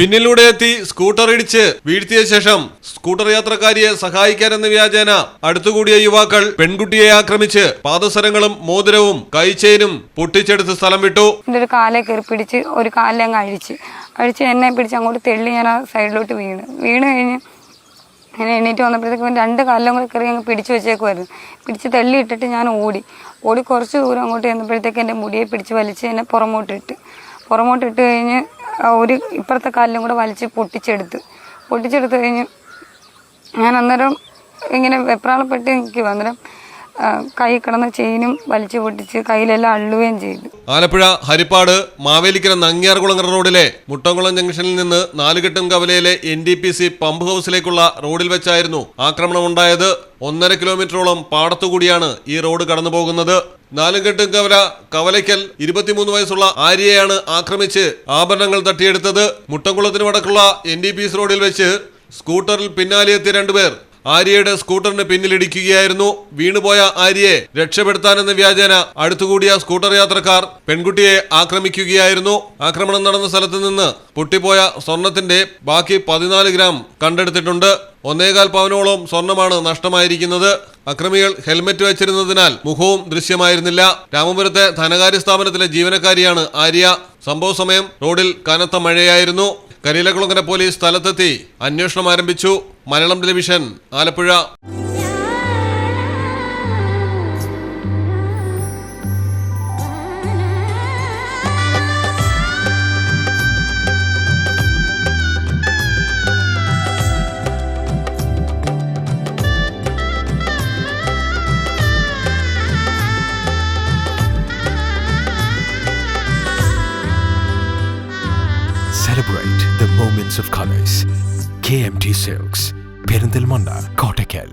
പിന്നിലൂടെ എത്തി സ്കൂട്ടർ ഇടിച്ച് വീഴ്ത്തിയ ശേഷം സ്കൂട്ടർ യാത്രക്കാരിയെ സഹായിക്കാനെന്ന വ്യാജേന. അടുത്തുകൂടിയ യുവാക്കൾ പെൺകുട്ടിയെ ആക്രമിച്ച് പാദസരങ്ങളും മോതിരവും കൈച്ചേനും പൊട്ടിച്ചെടുത്ത് സ്ഥലം വിട്ടു. ഒരു കാലേ കയറി പിടിച്ച് ഒരു കാലിൽ അങ്ങ് അഴിച്ച്. അഴിച്ച് എന്നെ പിടിച്ച് അങ്ങോട്ട് തെള്ളി ഞാൻ ആ സൈഡിലോട്ട് വീണ്. വീണ് കഴിഞ്ഞ് അങ്ങനെ എണീറ്റ് വന്നപ്പോഴത്തേക്കും രണ്ട് കാലിലും കൂടെ കയറി അങ്ങ് പിടിച്ചു വെച്ചേക്കുമായിരുന്നു പിടിച്ച് തെള്ളി ഇട്ടിട്ട് ഞാൻ ഓടി. ഓടി കുറച്ച് ദൂരം അങ്ങോട്ട് ചെന്നപ്പോഴത്തേക്ക് എന്റെ മുടിയെ പിടിച്ച് വലിച്ച് എന്നെ പുറമോട്ടിട്ട്. പുറമോട്ടിട്ട് കഴിഞ്ഞ് ഒരു ഇപ്പുറത്തെ കാലിലും കൂടെ വലിച്ച് പൊട്ടിച്ചെടുത്ത്. പൊട്ടിച്ചെടുത്ത് കഴിഞ്ഞ് ഞാൻ അന്നേരം ഇങ്ങനെ വെപ്രാളപ്പെട്ട് നിൽക്കുക അന്നേരം കൈ കിടന്ന ചെയിനും വലിച്ചു പൊട്ടിച്ച് കയ്യിലെല്ലാം അള്ളുകയും ചെയ്തു. ആലപ്പുഴ ഹരിപ്പാട് മാവേലിക്കര നങ്ങിയാർകുളങ്ങര റോഡിലെ മുട്ടംകുളം ജംഗ്ഷനിൽ നിന്ന് നാലുകെട്ടും കവലയിലെ N D P C pump ഹൗസിലേക്കുള്ള റോഡിൽ വെച്ചായിരുന്നു ആക്രമണമുണ്ടായത്. ഒന്നര കിലോമീറ്ററോളം പാടത്തുകൂടിയാണ് ഈ റോഡ് കടന്നു പോകുന്നത് നാലുകെട്ടും കവല കവലയ്ക്കൽ ഇരുപത്തിമൂന്ന് വയസ്സുള്ള ആര്യയാണ് ആക്രമിച്ച് ആഭരണങ്ങൾ തട്ടിയെടുത്തത്. മുട്ടംകുളത്തിന് വടക്കുള്ള എൻ ഡി പി റോഡിൽ വെച്ച് സ്കൂട്ടറിൽ പിന്നാലെ എത്തിയ രണ്ടുപേർ ആര്യയുടെ സ്കൂട്ടറിന് പിന്നിലിടിക്കുകയായിരുന്നു. വീണുപോയ ആര്യയെ രക്ഷപ്പെടുത്താനെന്ന വ്യാജേന അടുത്തുകൂടിയ സ്കൂട്ടർ യാത്രക്കാർ പെൺകുട്ടിയെ ആക്രമിക്കുകയായിരുന്നു. ആക്രമണം നടന്ന സ്ഥലത്ത് നിന്ന് പൊട്ടിപ്പോയ സ്വർണത്തിന്റെ ബാക്കി പതിനാല് ഗ്രാം കണ്ടെടുത്തിട്ടുണ്ട്. ഒന്നേകാൽ പവനോളം സ്വർണമാണ് നഷ്ടമായിരിക്കുന്നത്. അക്രമികൾ ഹെൽമറ്റ് വെച്ചിരുന്നതിനാൽ മുഖവും ദൃശ്യമായിരുന്നില്ല. രാമപുരത്തെ ധനകാര്യ സ്ഥാപനത്തിലെ ജീവനക്കാരിയാണ് ആര്യ. സംഭവ സമയം റോഡിൽ കനത്ത മഴയായിരുന്നു. കരിയിലക്കുളങ്ങര പോലീസ് സ്ഥലത്തെത്തി. അന്വേഷണം ആരംഭിച്ചു. Malayalam television Alappuzha. celebrate the moments of colors. Kmt silks perindal manna kottakal